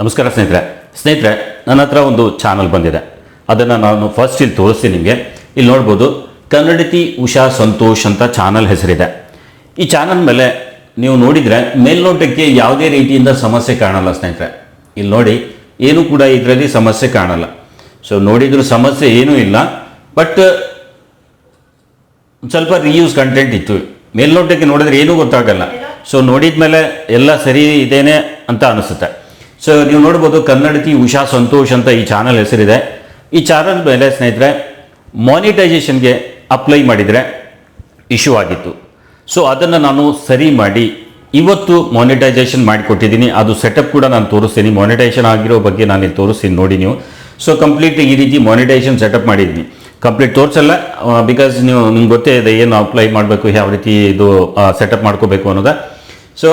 ನಮಸ್ಕಾರ ಸ್ನೇಹಿತರೆ. ಸ್ನೇಹಿತರೆ, ನನ್ನ ಹತ್ರ ಒಂದು ಚಾನಲ್ ಬಂದಿದೆ. ಅದನ್ನು ನಾನು ಫಸ್ಟ್ ಇಲ್ಲಿ ತೋರಿಸ್ತೀನಿ ನಿಮಗೆ. ಇಲ್ಲಿ ನೋಡ್ಬೋದು, ಕನ್ನಡತಿ ಉಷಾ ಸಂತೋಷ್ ಅಂತ ಚಾನಲ್ ಹೆಸರಿದೆ. ಈ ಚಾನಲ್ ಮೇಲೆ ನೀವು ನೋಡಿದರೆ ಮೇಲ್ನೋಟಕ್ಕೆ ಯಾವುದೇ ರೀತಿಯಿಂದ ಸಮಸ್ಯೆ ಕಾಣಲ್ಲ ಸ್ನೇಹಿತರೆ. ಇಲ್ಲಿ ನೋಡಿ, ಏನೂ ಕೂಡ ಇದರಲ್ಲಿ ಸಮಸ್ಯೆ ಕಾಣಲ್ಲ. ಸೊ ನೋಡಿದರೂ ಸಮಸ್ಯೆ ಏನೂ ಇಲ್ಲ. ಬಟ್ ಸ್ವಲ್ಪ ರೀಯೂಸ್ ಕಂಟೆಂಟ್ ಇತ್ತು. ಮೇಲ್ನೋಟಕ್ಕೆ ನೋಡಿದ್ರೆ ಏನೂ ಗೊತ್ತಾಗಲ್ಲ. ಸೊ ನೋಡಿದ ಮೇಲೆ ಎಲ್ಲ ಸರಿ ಇದೇನೆ ಅಂತ ಅನಿಸುತ್ತೆ. ಸೊ ನೀವು ನೋಡ್ಬೋದು ಕನ್ನಡತಿ ಉಷಾ ಸಂತೋಷ್ ಅಂತ ಈ ಚಾನಲ್ ಹೆಸರಿದೆ. ಈ ಚಾನಲ್ ಮೇಲೆ ಸ್ನೇಹಿತರೆ ಮಾನಿಟೈಸೇಷನ್ಗೆ ಅಪ್ಲೈ ಮಾಡಿದರೆ ಇಶ್ಯೂ ಆಗಿತ್ತು. ಸೊ ಅದನ್ನು ನಾನು ಸರಿ ಮಾಡಿ, ಇವತ್ತು ಮಾನಿಟೈಸೇಷನ್ ಮಾಡಿಕೊಟ್ಟಿದ್ದೀನಿ. ಅದು ಸೆಟಪ್ ಕೂಡ ನಾನು ತೋರಿಸ್ತೀನಿ. ಮಾನಿಟೈಸೇಷನ್ ಆಗಿರೋ ಬಗ್ಗೆ ನಾನು ಇಲ್ಲಿ ತೋರಿಸ್ತೀನಿ ನೋಡಿ ನೀವು. ಸೊ ಕಂಪ್ಲೀಟ್ ಈ ರೀತಿ ಮಾನಿಟೈಸೇಷನ್ ಸೆಟಪ್ ಮಾಡಿದ್ದೀನಿ. ಕಂಪ್ಲೀಟ್ ತೋರಿಸಲ್ಲ ಬಿಕಾಸ್ ನೀವು, ನಿಮ್ಗೆ ಗೊತ್ತೇ ಇದೆ ಏನು ಅಪ್ಲೈ ಮಾಡಬೇಕು, ಯಾವ ರೀತಿ ಇದು ಸೆಟಪ್ ಮಾಡ್ಕೋಬೇಕು ಅನ್ನೋದ. ಸೊ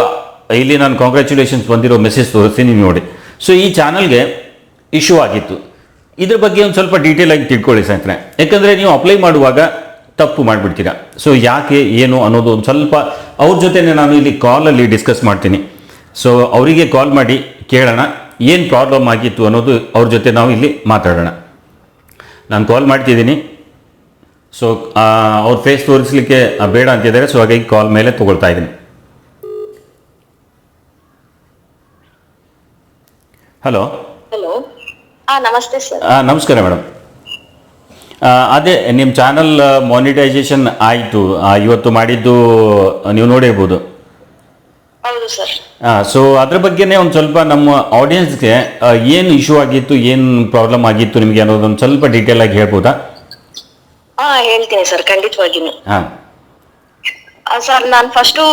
ಇಲ್ಲಿ ನಾನು ಕಾಂಗ್ರ್ಯಾಚುಲೇಷನ್ಸ್ ಬಂದಿರೋ ಮೆಸೇಜ್ ತೋರಿಸ್ತೀನಿ ನೀವು ನೋಡಿ. ಸೊ ಈ ಚಾನಲ್ಗೆ ಇಶ್ಯೂ ಆಗಿತ್ತು. ಇದ್ರ ಬಗ್ಗೆ ಒಂದು ಸ್ವಲ್ಪ ಡೀಟೇಲ್ ಆಗಿ ತಿಳ್ಕೊಳ್ಳಿ ಸ್ನೇಹಿತರೆ. ಯಾಕಂದರೆ ನೀವು ಅಪ್ಲೈ ಮಾಡುವಾಗ ತಪ್ಪು ಮಾಡಿಬಿಡ್ತೀರಾ. ಸೊ ಯಾಕೆ, ಏನು ಅನ್ನೋದು ಒಂದು ಸ್ವಲ್ಪ ಅವ್ರ ಜೊತೆನೇ ನಾನು ಇಲ್ಲಿ ಕಾಲಲ್ಲಿ ಡಿಸ್ಕಸ್ ಮಾಡ್ತೀನಿ. ಸೊ ಅವರಿಗೆ ಕಾಲ್ ಮಾಡಿ ಕೇಳೋಣ, ಏನು ಪ್ರಾಬ್ಲಮ್ ಆಗಿತ್ತು ಅನ್ನೋದು ಅವ್ರ ಜೊತೆ ನಾವು ಇಲ್ಲಿ ಮಾತಾಡೋಣ. ನಾನು ಕಾಲ್ ಮಾಡ್ತಿದ್ದೀನಿ. ಸೊ ಅವ್ರ ಫೇಸ್ ತೋರಿಸ್ಲಿಕ್ಕೆ ಬೇಡ ಅಂತಿದ್ದಾರೆ. ಸೊ ಹಾಗಾಗಿ ಕಾಲ್ ಮೇಲೆ ತೊಗೊಳ್ತಾ ಇದ್ದೀನಿ. ಹಲೋ. ಹಲೋ. ಹಾ ನಮಸ್ತೆ ಸರ್. ನಮಸ್ಕಾರ ಮೇಡಮ್. ಅದೇ ನಿಮ್ಮ ಚಾನಲ್ ಮಾನಿಟೈಸೇಷನ್ ಆಯಿತು. ಇವತ್ತು ಮಾಡಿದ್ದು ನೀವು ನೋಡಿರ್ಬೋದು. ಹೌದು ಸರ್. ಸೊ ಅದ್ರ ಬಗ್ಗೆನೇ ಒಂದು ಸ್ವಲ್ಪ ನಮ್ಮ ಆಡಿಯನ್ಸ್ಗೆ ಏನು ಇಶ್ಯೂ ಆಗಿತ್ತು ಏನು ಪ್ರಾಬ್ಲಮ್ ಆಗಿತ್ತು ನಿಮಗೆ ಅನ್ನೋದೊಂದು ಸ್ವಲ್ಪ ಡೀಟೇಲ್ ಆಗಿ ಹೇಳ್ಬೋದಾ? ಹಾ ಹೇಳ್ತೀನಿ ಸರ್ ಖಂಡಿತವಾಗಿನು. ಹಾಂ. ಸರ್ ನಾನು first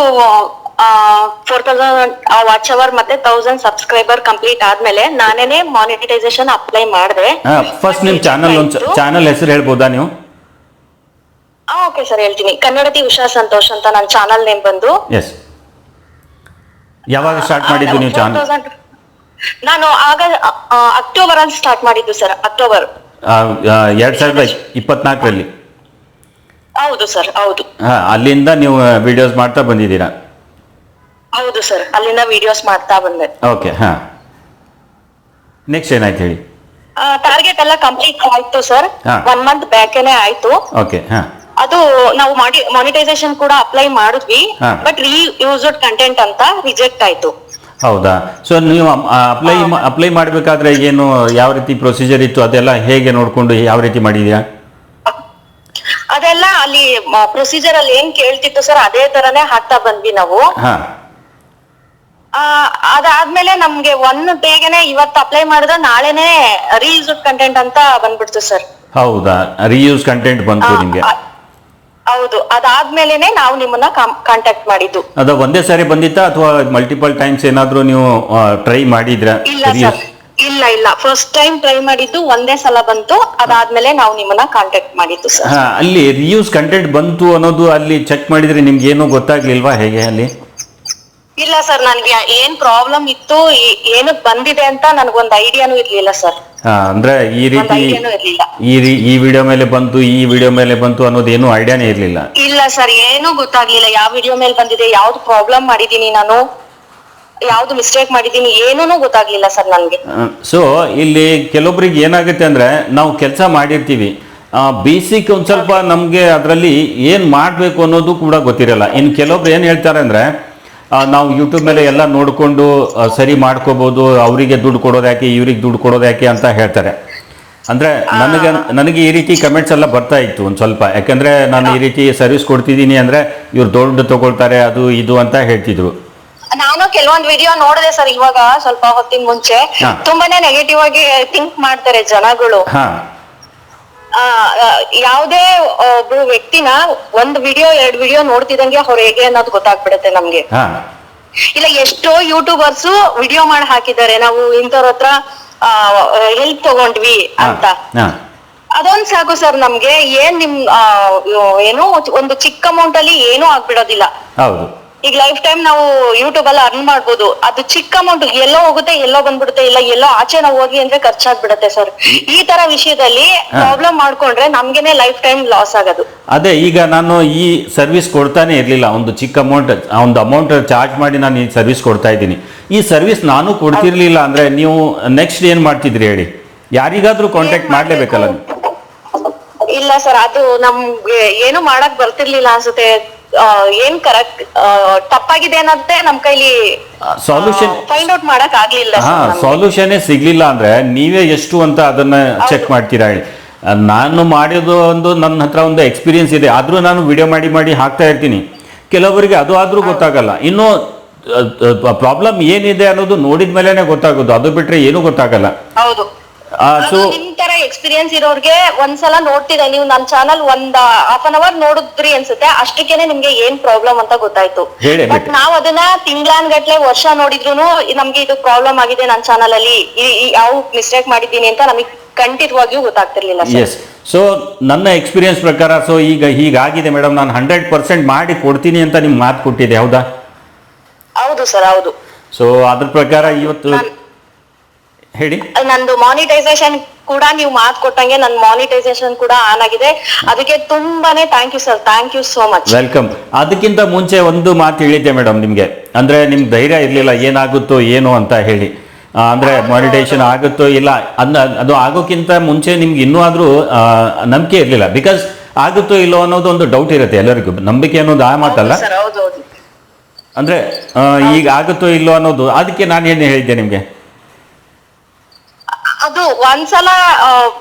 four thousand watch hour ಮತ್ತೆ ತೌಸಂಡ್ ಸಬ್ಸ್ಕ್ರೈಬರ್ ಕಂಪ್ಲೀಟ್ ಆದ್ಮೇಲೆ ನಾನೇನೆ ಮಾನಿಟೈಸೇಷನ್ ಅಪ್ಲೈ ಮಾಡಿದೆ. ಫಸ್ಟ್ ನಿಮ್ ಚಾನಲ್ ಚಾನಲ್ ಹೆಸರು ಹೇಳ್ಬೋದಾ ನೀವು? ಓಕೆ ಸರ್ ಹೇಳ್ತೀನಿ. ಕನ್ನಡತಿ ಉಷಾ ಸಂತೋಷ್ ಅಂತ ನನ್ನ ಚಾನಲ್ ನೇಮ್ ಬಂದು. ಎಸ್ ಯಾವಾಗ ಸ್ಟಾರ್ಟ್ ಮಾಡಿದ್ದು ನೀವು ಚಾನಲ್ ನಾನು ಆಗ ಅಕ್ಟೋಬರ್ ಅಲ್ಲಿ ಸ್ಟಾರ್ಟ್ ಮಾಡಿದ್ದು ಸರ್ ಅಕ್ಟೋಬರ್. ಎರಡ್ ಸಾವಿರದ ಇಪ್ಪತ್ನಾಲ್ಕರಲ್ಲಿ. ಹೌದು ಸರ್ ಹೌದು. ಅಲ್ಲಿಂದ ನೀವು ವಿಡಿಯೋಸ್ ಮಾಡ್ತಾ ಬಂದಿದ್ದೀರಾ? ಹೌದು ಸರ್ ಅಲ್ಲಿಂದ ವಿಡಿಯೋಸ್ ಮಾಡ್ತಾ ಬಂದೆ. ಓಕೆ ಹಾ. ನೆಕ್ಸ್ಟ್ ಏನಾಯ್ತು ಹೇಳಿ? ಟಾರ್ಗೆಟ್ ಎಲ್ಲ ಕಂಪ್ಲೀಟ್ ಆಯ್ತು ಸರ್. ಹಾ. ಒನ್ ಮಂತ್ ಬ್ಯಾಕೇನೆ ಆಯ್ತು. ಓಕೆ ಹಾ. ಅದು ನಾವು ಮಾಡಿ ಮಾನಿಟೈಸೇಷನ್ ಕೂಡ ಅಪ್ಲೈ ಮಾಡಿದ್ವಿ. ಹಾ. ಬಟ್ ರೀ ಯೂಸ್ಡ್ ಕಂಟೆಂಟ್ ಅಂತ ರಿಜೆಕ್ಟ್ ಆಯ್ತು. ಹೌದಾ? ಸೊ ನೀವು ಅಪ್ಲೈ ಅಪ್ಲೈ ಮಾಡಬೇಕಾದ್ರೆ ಏನು ಯಾವ ರೀತಿ ಪ್ರೊಸೀಜರ್ ಇತ್ತು? ಅದೆಲ್ಲ ಹೇಗೆ ನೋಡಿಕೊಂಡು ಯಾವ ರೀತಿ ಮಾಡಿದ್ಯಾ ಅದೆಲ್ಲ ಅಲ್ಲಿ ಪ್ರೊಸೀಜರ್ ಅಲ್ಲಿ ಏನ್ ಕೇಳ್ತಿತ್ತು ಸರ್ ಅದೇ ತರನೇ ಹಾಕ್ತಾ ಬಂದ್ವಿ ನಾವು. ಹಾಂ. ಅದಾದ್ಮೇಲೆ ನಮ್ಗೆ ಒನ್ ಡೇಗೆನೆ ಇವತ್ತು ಅಪ್ಲೈ ಮಾಡಿದ್ರೆ ನಾಳೆನೆ ರೀಯೂಸ್ಡ್ ಕಂಟೆಂಟ್ ಅಂತ ಬಂದ್ಬಿಡ್ತು ಸರ್ ಹೌದಾ? ರೀಯೂಸ್ ಕಂಟೆಂಟ್ ಬಂತು ನಿಮಗೆ? ಹೌದು. ಅದಾದ್ಮೇಲೆನೆ ನಾವು ನಿಮ್ಮನ್ನ ಕಾಂಟ್ಯಾಕ್ಟ್ ಮಾಡಿದ್ದು. ಅದು ಒಂದೇ ಸಾರಿ ಬಂದಿತ್ತಾ ಅಥವಾ ಮಲ್ಟಿಪಲ್ ಟೈಮ್ಸ್ ಏನಾದರೂ ನೀವು ಟ್ರೈ ಮಾಡಿದ್ರ? ಇಲ್ಲ ಸರ್ ರಿಯೂಸ್ ಇಲ್ಲ ಇಲ್ಲ. ಫಸ್ಟ್ ಟೈಮ್ ಟ್ರೈ ಮಾಡಿದ್ದು ಒಂದೇ ಸಲ ಬಂತು. ಅದಾದ್ಮೇಲೆ ನಾವು ನಿಮ್ಮನ್ನ ಕಾಂಟ್ಯಾಕ್ಟ್ ಮಾಡಿದ್ದು ಸರ್ ಹಾಂ ಅಲ್ಲಿ ರಿಯೂಸ್ ಕಂಟೆಂಟ್ ಬಂತು ಅನ್ನೋದು ಅಲ್ಲಿ ಚೆಕ್ ಮಾಡಿದ್ರೆ ನಿಮ್ಗೆ ಏನು ಗೊತ್ತಾಗ್ಲಿಲ್ವಾ ಹೇಗೆ ಅಲ್ಲಿ? ಇಲ್ಲ ಸರ್ ನನ್ಗೆ ಏನ್ ಪ್ರಾಬ್ಲಮ್ ಇತ್ತು ಏ- ಏನಕ್ ಬಂದಿದೆ ಅಂತ ನನ್ಗೊಂದ್ ಐಡಿಯಾನು ಇರ್ಲಿಲ್ಲ ಸರ್. ಹಾಂ ಅಂದ್ರೆ ಈ ಒಂದ್ ರೀತಿ ಐಡಿಯಾನು ಇರ್ಲಿಲ್ಲ. ಈ ರೀ- ಈ ವಿಡಿಯೋ ಮೇಲೆ ಬಂತು ಈ ವಿಡಿಯೋ ಮೇಲೆ ಬಂತು ಅನ್ನೋದು ಏನು ಐಡಿಯಾನೇ ಇರಲಿಲ್ಲ. ಇಲ್ಲ ಸರ್ ಏನೂ ಗೊತ್ತಾಗ್ಲಿಲ್ಲ. ಯಾವ ವಿಡಿಯೋ ಮೇಲೆ ಬಂದಿದೆ ಯಾವ್ದು ಪ್ರಾಬ್ಲಮ್ ಮಾಡಿದೀನಿ ನಾನು ಯಾವ್ದು ಮಿಸ್ಟೇಕ್ ಮಾಡಿದೀನಿ ಏನೂನು ಗೊತ್ತಾಗ್ಲಿಲ್ಲ ಸರ್ ನನ್ಗೆ. ಸೊ ಇಲ್ಲಿ ಕೆಲವೊಬ್ರಿಗೆ ಏನಾಗುತ್ತೆ ಅಂದ್ರೆ ನಾವು ಕೆಲಸ ಮಾಡಿರ್ತೀವಿ. ಬೇಸಿಕ್ ಒಂದ್ ಸ್ವಲ್ಪ ನಮಗೆ ಅದರಲ್ಲಿ ಏನು ಮಾಡಬೇಕು ಅನ್ನೋದು ಕೂಡ ಗೊತ್ತಿರಲ್ಲ. ಇನ್ ಕೆಲವೊಬ್ರು ಏನು ಹೇಳ್ತಾರೆ ಅಂದರೆ ನಾವು ಯೂಟ್ಯೂಬ್ ಮೇಲೆ ಎಲ್ಲ ನೋಡಿಕೊಂಡು ಸರಿ ಮಾಡ್ಕೋಬೋದು ಅವರಿಗೆ ದುಡ್ಡು ಕೊಡೋದು ಯಾಕೆ ಇವ್ರಿಗೆ ದುಡ್ಡು ಕೊಡೋದು ಯಾಕೆ ಅಂತ ಹೇಳ್ತಾರೆ. ಅಂದರೆ ನನಗೆ ನನಗೆ ಈ ರೀತಿ ಕಮೆಂಟ್ಸ್ ಎಲ್ಲ ಬರ್ತಾ ಇತ್ತು ಒಂದು ಸ್ವಲ್ಪ. ಯಾಕಂದರೆ ನಾನು ಈ ರೀತಿ ಸರ್ವಿಸ್ ಕೊಡ್ತಿದ್ದೀನಿ ಅಂದರೆ ಇವ್ರು ದುಡ್ಡು ತಗೊಳ್ತಾರೆ ಅದು ಇದು ಅಂತ ಹೇಳ್ತಿದ್ರು. ನಾನು ಕೆಲವೊಂದು ವಿಡಿಯೋ ನೋಡಿದೆ ಸರ್ ಇವಾಗ ಸ್ವಲ್ಪ ಹೊತ್ತಿನ ಮುಂಚೆ. ತುಂಬಾನೇ ನೆಗೆಟಿವ್ ಆಗಿ ಥಿಂಕ್ ಮಾಡ್ತಾರೆ ಜನಗಳು. ಯಾವ್ದೇ ಒಬ್ರು ವ್ಯಕ್ತಿನ ಒಂದ್ ವಿಡಿಯೋ ಎರಡ್ ವಿಡಿಯೋ ನೋಡ್ತಿದಂಗೆ ಅವ್ರು ಹೇಗೆ ಅನ್ನೋದು ಗೊತ್ತಾಗ್ಬಿಡುತ್ತೆ ನಮ್ಗೆ. ಇಲ್ಲ ಎಷ್ಟೋ ಯೂಟ್ಯೂಬರ್ಸ್ ವಿಡಿಯೋ ಮಾಡಿ ಹಾಕಿದ್ದಾರೆ. ನಾವು ಇಂಥವ್ರ ಹತ್ರ ಹೆಲ್ಪ್ ತಗೊಂಡ್ವಿ ಅಂತ. ಅದೊಂದ್ ಸಾಕು ಸರ್ ನಮ್ಗೆ. ಏನ್ ನಿಮ್ ಏನು ಒಂದು ಚಿಕ್ಕ ಅಮೌಂಟ್ ಅಲ್ಲಿ ಏನೂ ಆಗ್ಬಿಡೋದಿಲ್ಲ. ಹೌದು. ಈಗ ಲೈಫ್ ಟೈಮ್ ನಾವು ಯೂಟ್ಯೂಬ್ ಅಲ್ಲಿ ಅರ್ನ್ ಮಾಡ್ಬೋದು. ಅದು ಚಿಕ್ಕ ಅಮೌಂಟ್ ಎಲ್ಲೋ ಹೋಗುತ್ತೆ ಎಲ್ಲೋ ಬಂದ್ಬಿಡುತ್ತೆ ಇಲ್ಲ ಎಲ್ಲೋ ಆಚೆ ನಾವು ಹೋಗಿ ಅಂದ್ರೆ ಖರ್ಚಾಗ್ಬಿಡುತ್ತೆ ಸರ್ ಈ ತರ ವಿಷಯದಲ್ಲಿ ಪ್ರಾಬ್ಲಮ್ ಮಾಡ್ಕೊಂಡ್ರೆ ನಮ್ಗೆನೆ ಲೈಫ್ ಟೈಮ್ ಲಾಸ್ ಆಗೋದು. ಅದೇ ಈಗ ನಾನು ಈ ಸರ್ವಿಸ್ ಕೊಡ್ತಾನೆ ಇರ್ಲಿಲ್ಲ. ಒಂದು ಚಿಕ್ಕ ಅಮೌಂಟ್ ಒಂದು ಅಮೌಂಟ್ ಚಾರ್ಜ್ ಮಾಡಿ ನಾನು ಈ ಸರ್ವಿಸ್ ಕೊಡ್ತಾ ಇದ್ದೀನಿ. ಈ ಸರ್ವಿಸ್ ನಾನು ಕೊಡ್ತಿರ್ಲಿಲ್ಲ ಅಂದ್ರೆ ನೀವು ನೆಕ್ಸ್ಟ್ ಏನ್ ಮಾಡ್ತಿದ್ರಿ ಹೇಳಿ? ಯಾರಿಗಾದ್ರೂ ಕಾಂಟ್ಯಾಕ್ಟ್ ಮಾಡ್ಲೇಬೇಕಲ್ಲ ಇಲ್ಲ ಸರ್ ಅದು ನಮ್ಗೆ ಏನು ಮಾಡಕ್ ಬರ್ತಿರ್ಲಿಲ್ಲ ಅನ್ಸುತ್ತೆ. ಏನ್ ಕರೆಕ್ಟ್ ತಪ್ಪಾಗಿದೆ ಅನ್ನೋದೇ ನಮ್ ಕೈಲಿ ಸೊಲ್ಯೂಷನ್ ಫೈಂಡ್ ಔಟ್ ಮಾಡಕ್ ಆಗ್ಲಿಲ್ಲ. ಹಾ. ಸಿಗ್ಲಿಲ್ಲ ಅಂದ್ರೆ ನೀವೇ ಎಷ್ಟು ಅಂತ ಅದನ್ನ ಚೆಕ್ ಮಾಡ್ತೀರಾ ಹೇಳಿ. ನಾನು ಮಾಡಿದ ಒಂದು ನನ್ನ ಹತ್ರ ಒಂದು ಎಕ್ಸ್ಪೀರಿಯನ್ಸ್ ಇದೆ. ಆದ್ರೂ ನಾನು ವಿಡಿಯೋ ಮಾಡಿ ಮಾಡಿ ಹಾಕ್ತಾ ಇರ್ತೀನಿ. ಕೆಲವರಿಗೆ ಅದು ಆದ್ರೂ ಗೊತ್ತಾಗಲ್ಲ. ಇನ್ನು ಪ್ರಾಬ್ಲಮ್ ಏನಿದೆ ಅನ್ನೋದು ನೋಡಿದ ಗೊತ್ತಾಗೋದು. ಅದು ಬಿಟ್ರೆ ಏನೂ ಗೊತ್ತಾಗಲ್ಲ. ಹೌದು. ಸೊ ನಿಮ್ ತರ ಎಕ್ಸ್ಪೀರಿಯನ್ಸ್ ಇರೋರ್ಗೆ ಒಂದ್ಸಲ ನೋಡ್ತಿದೆ ನೀವು ನನ್ನ ಚಾನಲ್ ಒಂದ್ ಹಾಫ್ ಅನ್ ಅವರ್ ನೋಡಿದ್ರಿ ಅನ್ಸುತ್ತೆ. ಅಷ್ಟಕ್ಕೇನೆ ನಿಮ್ಗೆ ಏನ್ ಪ್ರಾಬ್ಲಮ್ ಅಂತ ಗೊತ್ತಾಯ್ತು. ಹೇಳಿ ಬಟ್ ನಾವ್ ಅದನ್ನ ತಿಂಗ್ಳಾನ್ ಗಟ್ಲೆ ವರ್ಷ ನೋಡಿದ್ರು ನಮ್ಗೆ ಇದು ಪ್ರಾಬ್ಲಮ್ ಆಗಿದೆ ನನ್ನ ಚಾನಲ್ ಅಲ್ಲಿ. ಯಾವ ಮಿಸ್ಟೇಕ್ ಮಾಡಿದ್ದೀನಿ ಅಂತ ನಮಗೆ ಖಂಡಿತವಾಗಿಯೂ ಗೊತ್ತಾಗ್ತಿರ್ಲಿಲ್ಲ ಎಸ್ ಸೊ ನನ್ನ ಎಕ್ಸ್ಪೀರಿಯನ್ಸ್ ಪ್ರಕಾರ ಸೊ ಈಗ ಹೀಗಾಗಿದೆ ಮೇಡಮ್ ನಾನು ಹಂಡ್ರೆಡ್ ಪರ್ಸೆಂಟ್ ಮಾಡಿ ಕೊಡ್ತೀನಿ ಅಂತ ನಿಮ್ಗೆ ಮಾತು ಕೊಟ್ಟಿದೆ ಹೌದಾ? ಹೌದು ಸರ್ ಹೌದು. ಸೊ ಅದ್ರ ಪ್ರಕಾರ ಇವತ್ತು ಹೇಳಿ. ನಂದು ಮಾನಿಟೈಸೇಷನ್ ಕೂಡ ನೀವು ಮಾತು ಕೊಟ್ಟಂಗೆ ನನ್ನ ಮಾನಿಟೈಸೇಷನ್ ಕೂಡ ಆನ್ ಆಗಿದೆ. ಅದಕ್ಕೆ ತುಂಬಾನೇ thank you sir thank you so much welcome ಅದಕ್ಕಿಂತ ಮುಂಚೆ ಒಂದು ಮಾತು ಹೇಳಿದ್ದೆ ಮೇಡಮ್ ನಿಮಗೆ. ಅಂದ್ರೆ ನಿಮ್ಗೆ ಧೈರ್ಯ ಇರಲಿಲ್ಲ ಏನಾಗುತ್ತೋ ಏನು ಅಂತ ಹೇಳಿ. ಅಂದ್ರೆ ಮಾಡಿಟೇಷನ್ ಆಗುತ್ತೋ ಇಲ್ಲ ಅನ್ನ ಅದು ಆಗೋಕ್ಕಿಂತ ಮುಂಚೆ ನಿಮ್ಗೆ ಇನ್ನೂ ಆದ್ರೂ ನಂಬಿಕೆ ಇರಲಿಲ್ಲ. ಬಿಕಾಸ್ ಆಗುತ್ತೋ ಇಲ್ಲೋ ಅನ್ನೋದು ಒಂದು ಡೌಟ್ ಇರುತ್ತೆ ಎಲ್ಲರಿಗೂ. ನಂಬಿಕೆ ಅನ್ನೋದು ಆ ಮಾತಲ್ಲ. ಅಂದ್ರೆ ಈಗ ಆಗುತ್ತೋ ಇಲ್ಲೋ ಅನ್ನೋದು ಅದಕ್ಕೆ ನಾನು ಏನು ಹೇಳಿದ್ದೆ ನಿಮಗೆ? ಅದು ಒಂದ್ಸಲ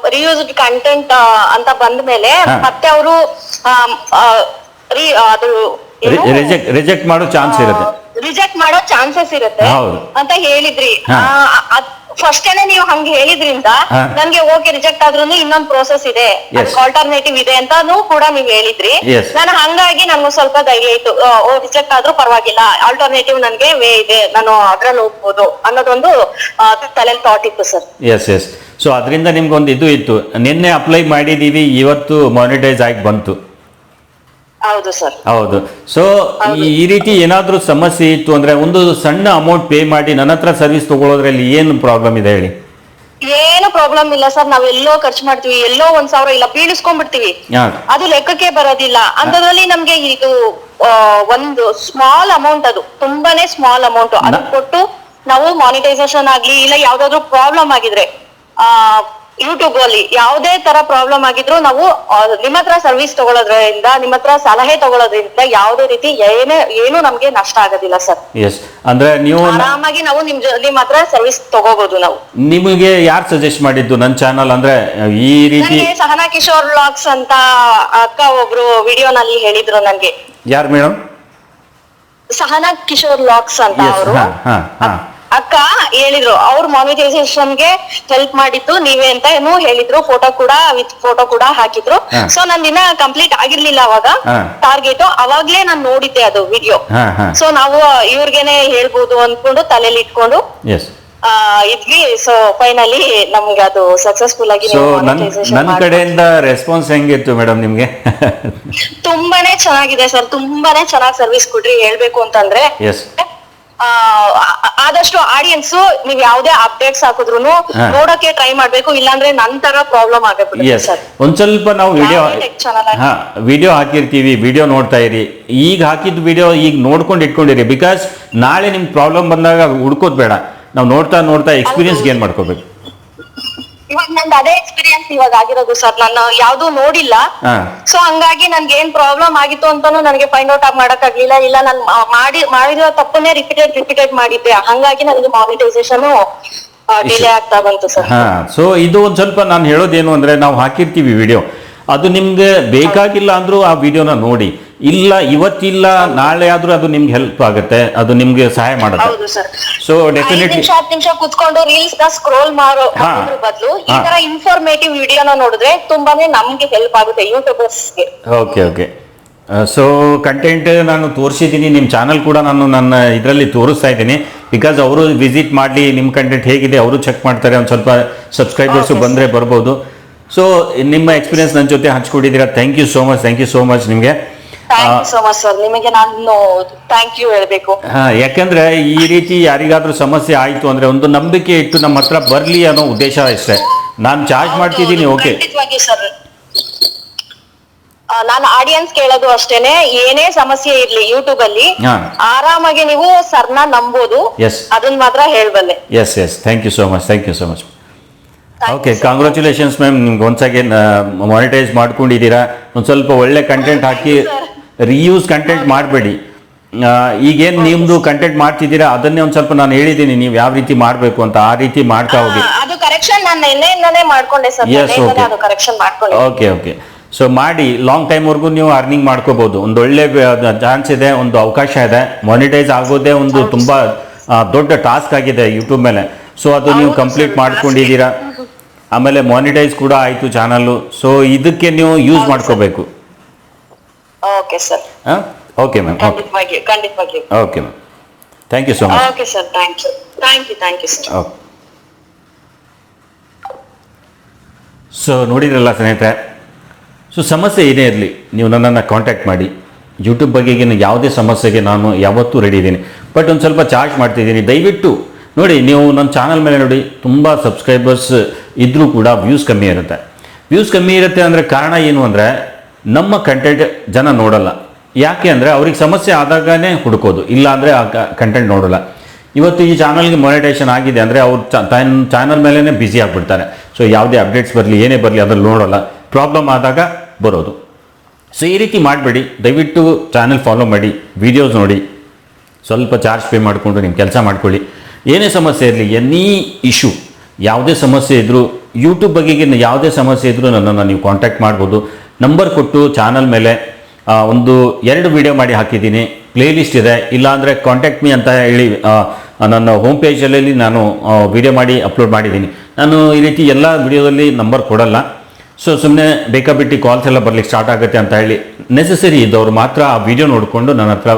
ರಿಯೂಸ್ಡ್ ಕಂಟೆಂಟ್ ಅಂತ ಬಂದ ಮೇಲೆ. ಮತ್ತೆ ಅವರು ಅದು ರಿಜೆಕ್ಟ್ ಮಾಡೋ ಚಾನ್ಸ್ ಇರುತ್ತೆ ರಿಜೆಕ್ಟ್ ಮಾಡೋ ಚಾನ್ಸಸ್ ಇರುತ್ತೆ ಹೌದು. ಅಂತ ಹೇಳಿದ್ರಿ ಹಾ. ಫಸ್ಟೇನೆ ನೀವು ಹಂಗೆ ಹೇಳಿದ್ರಿಂದ ಹಾ. ನನ್ಗೆ ಓಕೆ ರಿಜೆಕ್ಟ್ ಆದ್ರೂ ಇನ್ನೊಂದ್ ಪ್ರೋಸೆಸ್ ಇದೆ Yes. ಆಲ್ಟರ್ನೇಟಿವ್ ಇದೆ ಅಂತಾನು ಕೂಡ ನೀವ್ ಹೇಳಿದ್ರಿ Yes. ನಾನು ಹಂಗಾಗಿ ನನ್ಗೆ ಸ್ವಲ್ಪ ಧೈರ್ಯ ಇತ್ತು ಓ ರಿಜೆಕ್ಟ್ ಆದ್ರೂ ಪರವಾಗಿಲ್ಲ ಆಲ್ಟರ್ನೇಟಿವ್ ನನ್ಗೆ ವೇ ಇದೆ ನಾನು ಅದ್ರಲ್ಲಿ ಹೋಗ್ಬೋದು ಅನ್ನೋದೊಂದು ಆ, ತಲೆಯಲ್ಲಿ ಥಾಟ್ ಇತ್ತು ಸರ್ ಎಸ್ ಎಸ್ ಸೊ ಅದರಿಂದ ನಿಮ್ಗೊಂದು ಇದು ಇತ್ತು ನಿನ್ನೆ ಅಪ್ಲೈ ಮಾಡಿದೀವಿ ಇವತ್ತು ಮಾನಿಟೈಸ್ ಆಗಿ ಬಂತು ಹೌದು ಸರ್. ಹೌದು. ಸೊ ಈ ರೀತಿ ಏನಾದರೂ ಸಮಸ್ಯೆ ಇತ್ತು ಅಂದ್ರೆ ಒಂದು ಸಣ್ಣ ಅಮೌಂಟ್ ಪೇ ಮಾಡಿ ನನ್ನ ಹತ್ರ ಸರ್ವಿಸ್ ತಗೊಳ್ಳೋದ್ರಲ್ಲಿ ಏನು ಪ್ರಾಬ್ಲಮ್ ಇದೆ ಹೇಳಿ? ಏನು ಪ್ರಾಬ್ಲಮ್ ಇಲ್ಲ ಸರ್. ನಾವ್ ಎಲ್ಲೋ ಖರ್ಚು ಮಾಡ್ತೀವಿ ಎಲ್ಲೋ ಒಂದ್ ಸಾವಿರ ಇಲ್ಲ ಬೀಳಿಸ್ಕೊಂಡ್ಬಿಡ್ತೀವಿ. ಹಾ. ಅದು ಲೆಕ್ಕಕ್ಕೆ ಬರೋದಿಲ್ಲ. ಅಂತದ್ರಲ್ಲಿ ನಮ್ಗೆ ಇದು ಆ, ಒಂದು ಸ್ಮಾಲ್ ಅಮೌಂಟ್ ಅದು. ತುಂಬಾನೇ ಸ್ಮಾಲ್ ಅಮೌಂಟ್ ಅದು ಕೊಟ್ಟು ನಾವು ಮಾನಿಟೈಸೇಷನ್ ಆಗ್ಲಿ ಇಲ್ಲ ಯಾವ್ದಾದ್ರು ಪ್ರಾಬ್ಲಮ್ ಆಗಿದ್ರೆ ಆ ಯೂಟ್ಯೂಬ್ ಅಲ್ಲಿ ಯಾವುದೇ ತರ ಪ್ರಾಬ್ಲಮ್ ಆಗಿದ್ರು ನಾವು ನಿಮ್ಮ ಹತ್ರ ಸರ್ವಿಸ್ ತಗೊಳ್ಳೋದ್ರಿಂದ ನಿಮ್ಮ ಹತ್ರ ಸಲಹೆ ತಗೊಳ್ಳೋದ್ರಿಂದ ಯಾವುದೇ ರೀತಿ ಏನೇ ಏನು ನಮ್ಗೆ ನಷ್ಟ ಆಗೋದಿಲ್ಲ ಸರ್. ಎಸ್ ಅಂದ್ರೆ ನೀವು ಆರಾಮಾಗಿ ನಾವು ನಿಮ್ ಜೊ- ನಿಮ್ ಹತ್ರ ಸರ್ವಿಸ್ ತಗೋಬಹುದು ನಾವು. ನಿಮಗೆ ಯಾರು ಸಜೆಸ್ಟ್ ಮಾಡಿದ್ದು ನನ್ನ ಚಾನಲ್ ಅಂದ್ರೆ ಈ ರೀತಿ ನನಗೆ ಸಹನಾ ಕಿಶೋರ್ ವ್ಲಾಗ್ಸ್ ಅಂತ ಅಕ್ಕ ಒಬ್ರು ವಿಡಿಯೋನಲ್ಲಿ ಹೇಳಿದ್ರು ನನ್ಗೆ ಯಾರು ಮೇಡಮ್ ಸಹನಾ ಕಿಶೋರ್ ವ್ಲಾಗ್ಸ್ ಅಂತ ಎಸ್ ಅವರು. ಹಾ ಹಾ ಹಾ. ಅಕ್ಕ ಹೇಳಿದ್ರು ಅವ್ರ ಮಾನಿಟೈಸೇಷನ್ಗೆ ಹೆಲ್ಪ್ ಮಾಡಿದ್ದು ನೀವೇ ಅಂತ ಏನು ಹೇಳಿದ್ರು ಫೋಟೋ ಕೂಡ ವಿತ್ ಫೋಟೋ ಕೂಡ ಹಾಕಿದ್ರು. ಸೊ ದಿನ ಕಂಪ್ಲೀಟ್ ಆಗಿರ್ಲಿಲ್ಲ ಅವಾಗ. ಹಾ. ಟಾರ್ಗೆಟ್ ಅವಾಗ್ಲೇ ನಾನ್ ನೋಡಿದ್ದೆ ಅದು ವಿಡಿಯೋ ಹಾ ಹಾ. ಸೊ ನಾವು ಇವ್ರಿಗೇನೆ ಹೇಳ್ಬೋದು ಅನ್ಕೊಂಡು ತಲೆಯಲ್ಲಿ ಇಟ್ಕೊಂಡು ಎಸ್ ಆ, ಇದ್ವಿ. ಸೊ ಫೈನಲಿ ನಮ್ಗೆ ಅದು ಸಕ್ಸಸ್ಫುಲ್ ಆಗಿ ಸೊ ನೀವು ನನ್ monetization ನನ್ನ. ಕಡೆಯಿಂದ ರೆಸ್ಪಾನ್ಸ್ ಹೆಂಗಿತ್ತು ಮೇಡಮ್ ನಿಮಗೆ? ತುಂಬಾನೇ ಚೆನ್ನಾಗಿದೆ ಸರ್ ತುಂಬಾನೇ ಚೆನ್ನಾಗಿ ಸರ್ವಿಸ್ ಕೊಡ್ರಿ ಹೇಳ್ಬೇಕು ಅಂತಂದ್ರೆ. ಎಸ್ ಆದಷ್ಟು ಆಡಿಯನ್ಸ್ ನೀವ್ ಯಾವ್ದೇ ಅಪ್ಡೇಟ್ಸ್ ಹಾಕಿದ್ರು. ನೋಡಕ್ಕೆ ಟ್ರೈ ಮಾಡ್ಬೇಕು ಇಲ್ಲಾಂದ್ರೆ ನಂತರ ಪ್ರಾಬ್ಲಮ್ ಆಗಬೇಕು ಸರ್. ಒಂದ್ ಸ್ವಲ್ಪ ನಾವು ವಿಡಿಯೋ ಹಾ ವಿಡಿಯೋ ಹಾಕಿರ್ತೀವಿ ವಿಡಿಯೋ ನೋಡ್ತಾ ಇರಿ. ಈಗ ಹಾಕಿದ ವಿಡಿಯೋ ಈಗ ನೋಡ್ಕೊಂಡು ಇಟ್ಕೊಂಡಿರಿ. ಬಿಕಾಸ್ ನಾಳೆ ನಿಮ್ ಪ್ರಾಬ್ಲಮ್ ಬಂದಾಗ ಹುಡ್ಕೋದ್ ಬೇಡ. ನಾವು ನೋಡ್ತಾ ನೋಡ್ತಾ ಎಕ್ಸ್ಪೀರಿಯನ್ಸ್ ಗೇನ್ ಮಾಡ್ಕೋಬೇಕು. ಇವಾಗ ನಂದು ಅದೇ ಎಕ್ಸ್ಪೀರಿಯನ್ಸ್ ಇವಾಗ ಆಗಿರೋದು ಸರ್ ನಾನು ಯಾವ್ದು ನೋಡಿಲ್ಲ. ಹಾ. ಸೊ ಹಂಗಾಗಿ ನನ್ಗೆ ಏನ್ ಪ್ರಾಬ್ಲಮ್ ಆಗಿತ್ತು ಅಂತಾನು ನನಗೆ ಫೈಂಡ್ ಔಟ್ ಆಗಿ ಮಾಡಕ್ ಆಗ್ಲಿಲ್ಲ ಇಲ್ಲ ನಾನು ಮಾಡಿ ಮಾಡಿರೋ ತಪ್ಪನ್ನೇ ರಿಪೀಟೆಡ್ ರಿಪೀಟೆಡ್ ಮಾಡಿದ್ದೆ. ಹಂಗಾಗಿ ನನಗೆ ಮಾನಿಟೈಸೇಷನ್ ಡಿಲೇ ಆಗ್ತಾ ಬಂತು ಸರ್ ಹಾ. ಸೊ ಇದು ಒಂದು ಸ್ವಲ್ಪ ನಾನು ಹೇಳೋದೇನು ಅಂದ್ರೆ ನಾವು ಹಾಕಿರ್ತೀವಿ ವಿಡಿಯೋ ಅದು ನಿಮ್ಗೆ ಬೇಕಾಗಿಲ್ಲ ಅಂದ್ರೂ ಆ ವಿಡಿಯೋನ ನೋಡಿ. ಇಲ್ಲ ಇವತ್ತಿಲ್ಲ ನಾಳೆ ಆದ್ರೂ ಅದು ನಿಮ್ಗೆ ಹೆಲ್ಪ್ ಆಗುತ್ತೆ ಅದು ನಿಮ್ಗೆ ಸಹಾಯ ಮಾಡುತ್ತೆ. ಹೌದು ಸರ್. ಸೊ ಐದ್ ಡೆಫಿನೆಟ್ಲಿ ನಿಮಿಷ ಹತ್ತು ನಿಮಿಷ ಕುತ್ಕೊಂಡು ರೀಲ್ಸ್ನ ಸ್ಕ್ರೋಲ್ ಮಾಡೋ ಹಾ. ಬದಲು ಈ ಹಾ. ತರ ಇನ್ಫಾರ್ಮೇಟಿವ್ ವಿಡಿಯೋನ ನೋಡಿದ್ರೆ ತುಂಬಾನೇ ನಮ್ಗೆ ಹೆಲ್ಪ್ ಆಗುತ್ತೆ ಯೂಟ್ಯೂಬರ್ಸ್ಗೆ ಓಕೆ ಓಕೆ ಸೊ ಕಂಟೆಂಟ್ ನಾನು ತೋರಿಸಿದ್ದೀನಿ ನಿಮ್ಮ ಚಾನಲ್ ಕೂಡ ನಾನು ನನ್ನ ಇದರಲ್ಲಿ ತೋರಿಸ್ತಾ ಇದ್ದೀನಿ. ಬಿಕಾಸ್ ಅವರು ವಿಸಿಟ್ ಮಾಡಲಿ ನಿಮ್ಮ ಕಂಟೆಂಟ್ ಹೇಗಿದೆ ಅವರು ಚೆಕ್ ಮಾಡ್ತಾರೆ ಒಂದು ಸ್ವಲ್ಪ ಸಬ್ಸ್ಕ್ರೈಬರ್ಸು ಬಂದರೆ ಬರ್ಬೋದು. ಸೊ ನಿಮ್ಮ ಎಕ್ಸ್ಪೀರಿಯನ್ಸ್ ನನ್ನ ಜೊತೆ ಹಂಚ್ಕೊಂಡಿದ್ದೀರಾ? Thank you so much thank you so much ನಿಮಗೆ. Thank you so much sir ನಿಮಗೆ ನಾನು ಥ್ಯಾಂಕ್ ಯು ಹೇಳ್ಬೇಕು. ಯಾಕಂದ್ರೆ ಈ ರೀತಿ ಯಾರಿಗಾದ್ರೂ ಸಮಸ್ಯೆ ಆಯಿತು ಅಂದ್ರೆ ಒಂದು ನಂಬಿಕೆ ಇಟ್ಟು ನಮ್ಮ ಹತ್ರ ಬರಲಿ ಅನ್ನೋ ಉದ್ದೇಶ ಅಷ್ಟೇ ನಾನು ಚಾರ್ಜ್ ಮಾಡ್ತಿದ್ದೀನಿ ಓಕೆ ಖಂಡಿತವಾಗಿ ಸರ್ ನಾನು ಆಡಿಯನ್ಸ್ ಕೇಳೋದು ಅಷ್ಟೇನೆ. ಏನೇ ಸಮಸ್ಯೆ ಇರ್ಲಿ ಯೂಟ್ಯೂಬ್ ಅಲ್ಲಿ ಹಾ. ಆರಾಮಾಗಿ ನೀವು ಸರ್ನ ನಂಬೋದು. Yes. ಅದನ್ನ ಮಾತ್ರ ಹೇಳ್ಬಲ್ಲೆ. Yes yes thank you so much thank you so much okay congratulations congratulations ma'am ನಿಮ್ಗೆ ಒನ್ಸ್ ಅಗೇನ್ ಮಾನಿಟೈಸ್ ಮಾಡ್ಕೊಂಡಿದ್ದೀರಾ. ಒಂದು ಸ್ವಲ್ಪ ಒಳ್ಳೆ ಕಂಟೆಂಟ್ ಹಾಕಿ ರಿಯೂಸ್ ಕಂಟೆಂಟ್ ಮಾಡಬೇಡಿ. ಈಗೇನು ನಿಮ್ದು ಕಂಟೆಂಟ್ ಮಾಡ್ತಿದ್ದೀರಾ ಅದನ್ನೇ ಒಂದು ಸ್ವಲ್ಪ ನಾನು ಹೇಳಿದ್ದೀನಿ ನೀವು ಯಾವ ರೀತಿ ಮಾಡಬೇಕು ಅಂತ ಆ ರೀತಿ ಮಾಡ್ತಾ ಹೋಗಿ. ಅದು ಕರೆಕ್ಷನ್ ನಾನು ನಿನ್ನೆಯಿಂದಾನೇ ಮಾಡ್ಕೊಂಡೆ ಸರ್ Yes, ನಿನ್ನೆಯಿಂದಾನೇ ಅದು ಕರೆಕ್ಷನ್ ಮಾಡ್ಕೊಂಡೆ ಓಕೆ ಓಕೆ ಸೊ ಮಾಡಿ ಲಾಂಗ್ ಟೈಮ್ವರೆಗೂ ನೀವು ಅರ್ನಿಂಗ್ ಮಾಡ್ಕೋಬಹುದು ಒಂದು ಒಳ್ಳೆ ಚಾನ್ಸ್ ಇದೆ ಒಂದು ಅವಕಾಶ ಇದೆ. ಮಾನಿಟೈಸ್ ಆಗೋದೇ ಒಂದು ತುಂಬ ದೊಡ್ಡ ಟಾಸ್ಕ್ ಆಗಿದೆ ಯೂಟ್ಯೂಬ್ ಮೇಲೆ. ಸೊ ಅದು ನೀವು ಕಂಪ್ಲೀಟ್ ಮಾಡ್ಕೊಂಡಿದ್ದೀರಾ. ಆಮೇಲೆ ಮಾನಿಟೈಸ್ ಕೂಡ ಆಯಿತು ಚಾನಲ್ಲು ಸೊ ಇದಕ್ಕೆ ನೀವು ಯೂಸ್ ಮಾಡ್ಕೋಬೇಕು. ಓಕೆ ಸರ್ ಹಾಂ ಓಕೆ ಮ್ಯಾಮ್ ಓಕೆ ಖಂಡಿತವಾಗಿ ಖಂಡಿತವಾಗಿಯೂ okay ma'am thank you so much okay sir thank you thank you thank you sir okay so ನೋಡಿದ್ರಲ್ಲ ಸ್ನೇಹಿತರೆ? ಸೊ ಸಮಸ್ಯೆ ಏನೇ ಇರಲಿ ನೀವು ನನ್ನನ್ನು ಕಾಂಟ್ಯಾಕ್ಟ್ ಮಾಡಿ. ಯೂಟ್ಯೂಬ್ ಬಗೆಗಿನ ಯಾವುದೇ ಸಮಸ್ಯೆಗೆ ನಾನು ಯಾವತ್ತೂ ರೆಡಿ ಇದ್ದೀನಿ. ಬಟ್ ಒಂದು ಸ್ವಲ್ಪ ಚಾರ್ಜ್ ಮಾಡ್ತಿದ್ದೀನಿ. ದಯವಿಟ್ಟು ನೋಡಿ ನೀವು ನನ್ನ ಚಾನಲ್ ಮೇಲೆ ನೋಡಿ ತುಂಬ ಸಬ್ಸ್ಕ್ರೈಬರ್ಸ್ ಇದ್ದರೂ ಕೂಡ ವ್ಯೂಸ್ ಕಮ್ಮಿ ಇರುತ್ತೆ. ವ್ಯೂಸ್ ಕಮ್ಮಿ ಇರುತ್ತೆ ಅಂದರೆ ಕಾರಣ ಏನು ಅಂದರೆ ನಮ್ಮ ಕಂಟೆಂಟ್ ಜನ ನೋಡಲ್ಲ. ಯಾಕೆ ಅಂದರೆ ಅವ್ರಿಗೆ ಸಮಸ್ಯೆ ಆದಾಗನೇ ಹುಡುಕೋದು. ಇಲ್ಲ ಅಂದರೆ ಆ ಕಂಟೆಂಟ್ ನೋಡಲ್ಲ. ಇವತ್ತು ಈ ಚಾನಲ್ಗೆ ಮೊನಿಟೈಸೇಷನ್ ಆಗಿದೆ ಅಂದರೆ ಅವ್ರು ತನ್ನ ಚಾನಲ್ ಮೇಲೇ ಬ್ಯುಸಿ ಆಗಿಬಿಡ್ತಾರೆ. ಸೊ ಯಾವುದೇ ಅಪ್ಡೇಟ್ಸ್ ಬರಲಿ, ಏನೇ ಬರಲಿ ಅದ್ರಲ್ಲಿ ನೋಡೋಲ್ಲ. ಪ್ರಾಬ್ಲಮ್ ಆದಾಗ ಬರೋದು. ಸೊ ಈ ರೀತಿ ಮಾಡಬೇಡಿ. ದಯವಿಟ್ಟು ಚಾನಲ್ ಫಾಲೋ ಮಾಡಿ ವೀಡಿಯೋಸ್ ನೋಡಿ. ಸ್ವಲ್ಪ ಚಾರ್ಜ್ ಪೇ ಮಾಡಿಕೊಂಡು ನಿಮ್ಮ ಕೆಲಸ ಮಾಡ್ಕೊಳ್ಳಿ. ಏನೇ ಸಮಸ್ಯೆ ಇರಲಿ ಎನಿ ಇಶ್ಯೂ ಯಾವುದೇ ಸಮಸ್ಯೆ ಇದ್ದರೂ ಯೂಟ್ಯೂಬ್ ಬಗೆಗಿನ ಯಾವುದೇ ಸಮಸ್ಯೆ ಇದ್ದರೂ ನನ್ನನ್ನು ನೀವು ಕಾಂಟ್ಯಾಕ್ಟ್ ಮಾಡ್ಬೋದು. ನಂಬರ್ ಕೊಟ್ಟು ಚಾನಲ್ ಮೇಲೆ ಒಂದು ಎರಡು ವಿಡಿಯೋ ಮಾಡಿ ಹಾಕಿದ್ದೀನಿ. ಪ್ಲೇಲಿಸ್ಟ್ ಇದೆ. ಇಲ್ಲಾಂದರೆ ಕಾಂಟ್ಯಾಕ್ಟ್ ಮೀ ಅಂತ ಹೇಳಿ ನನ್ನ ಹೋಮ್ ಪೇಜಲ್ಲಿ ನಾನು ವಿಡಿಯೋ ಮಾಡಿ ಅಪ್ಲೋಡ್ ಮಾಡಿದ್ದೀನಿ. ನಾನು ಈ ರೀತಿ ಎಲ್ಲ ವಿಡಿಯೋದಲ್ಲಿ ನಂಬರ್ ಕೊಡಲ್ಲ. ಸೊ ಸುಮ್ಮನೆ ಬೇಕಾಬಿಟ್ಟು ಕಾಲ್ಸ್ ಎಲ್ಲ ಬರ್ಲಿಕ್ಕೆ ಸ್ಟಾರ್ಟ್ ಆಗುತ್ತೆ ಅಂತ ಹೇಳಿ ನೆಸೆಸರಿ ಇದ್ದವ್ರು ಮಾತ್ರ ಆ ವಿಡಿಯೋ ನೋಡಿಕೊಂಡು ನನ್ನ ಹತ್ರ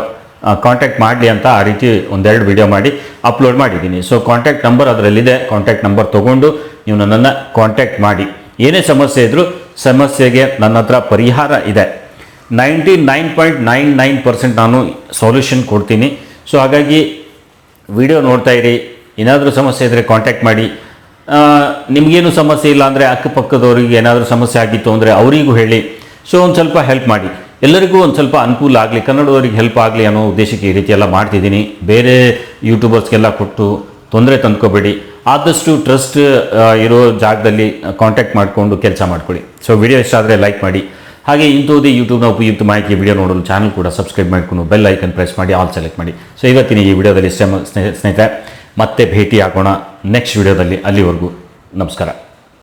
ಕಾಂಟ್ಯಾಕ್ಟ್ ಮಾಡಲಿ ಅಂತ ಆ ರೀತಿ ಒಂದೆರಡು ವಿಡಿಯೋ ಮಾಡಿ ಅಪ್ಲೋಡ್ ಮಾಡಿದ್ದೀನಿ. ಸೊ ಕಾಂಟ್ಯಾಕ್ಟ್ ನಂಬರ್ ಅದರಲ್ಲಿದೆ. ಕಾಂಟ್ಯಾಕ್ಟ್ ನಂಬರ್ ತೊಗೊಂಡು ನೀವು ನನ್ನನ್ನು ಕಾಂಟ್ಯಾಕ್ಟ್ ಮಾಡಿ. ಏನೇ ಸಮಸ್ಯೆ ಇದ್ದರೂ ಸಮಸ್ಯೆಗೆ ನನ್ನ ಹತ್ರ ಪರಿಹಾರ ಇದೆ. Ninety nine point nine nine percent ನಾನು ಸೊಲ್ಯೂಷನ್ ಕೊಡ್ತೀನಿ. ಸೊ ಹಾಗಾಗಿ ವಿಡಿಯೋ ನೋಡ್ತಾ ಇರಿ. ಏನಾದರೂ ಸಮಸ್ಯೆ ಇದ್ದರೆ ಕಾಂಟ್ಯಾಕ್ಟ್ ಮಾಡಿ. ನಿಮಗೇನು ಸಮಸ್ಯೆ ಇಲ್ಲ ಅಂದರೆ ಅಕ್ಕಪಕ್ಕದವ್ರಿಗೆ ಏನಾದರೂ ಸಮಸ್ಯೆ ಆಗಿತ್ತು ಅಂದರೆ ಅವರಿಗೂ ಹೇಳಿ. ಸೊ ಒಂದು ಸ್ವಲ್ಪ ಹೆಲ್ಪ್ ಮಾಡಿ. ಎಲ್ಲರಿಗೂ ಒಂದು ಸ್ವಲ್ಪ ಅನುಕೂಲ ಆಗಲಿ, ಕನ್ನಡದವ್ರಿಗೆ ಹೆಲ್ಪ್ ಆಗಲಿ ಅನ್ನೋ ಉದ್ದೇಶಕ್ಕೆ ಈ ರೀತಿ ಎಲ್ಲ ಮಾಡ್ತಿದ್ದೀನಿ. ಬೇರೆ ಯೂಟ್ಯೂಬರ್ಸ್ಗೆಲ್ಲ ಕೊಟ್ಟು ತೊಂದರೆ ತಂದ್ಕೋಬೇಡಿ. ಆದಷ್ಟು ಟ್ರಸ್ಟ್ ಇರೋ ಜಾಗದಲ್ಲಿ ಕಾಂಟ್ಯಾಕ್ಟ್ ಮಾಡಿಕೊಂಡು ಕೆಲಸ ಮಾಡ್ಕೊಳ್ಳಿ. ಸೊ ವಿಡಿಯೋ ಇಷ್ಟ ಆದರೆ ಲೈಕ್ ಮಾಡಿ. ಹಾಗೆ ಇಂಥದ್ದೇ ಯೂಟ್ಯೂಬ್ನ ಉಪಯುಕ್ತ ಮಾಹಿತಿ ವಿಡಿಯೋ ನೋಡಲು ಚಾನಲ್ ಕೂಡ ಸಬ್ಸ್ಕ್ರೈಬ್ ಮಾಡಿಕೊಂಡು ಬೆಲ್ ಐಕನ್ ಪ್ರೆಸ್ ಮಾಡಿ ಆಲ್ ಸೆಲೆಕ್ಟ್ ಮಾಡಿ. ಸೊ ಇವತ್ತಿನ ಈ ವಿಡಿಯೋದಲ್ಲಿ ಸ್ನೇಹಿತರೆ, ಮತ್ತೆ ಭೇಟಿ ಆಗೋಣ ನೆಕ್ಸ್ಟ್ ವಿಡಿಯೋದಲ್ಲಿ ಅಲ್ಲಿವರೆಗೂ. ನಮಸ್ಕಾರ.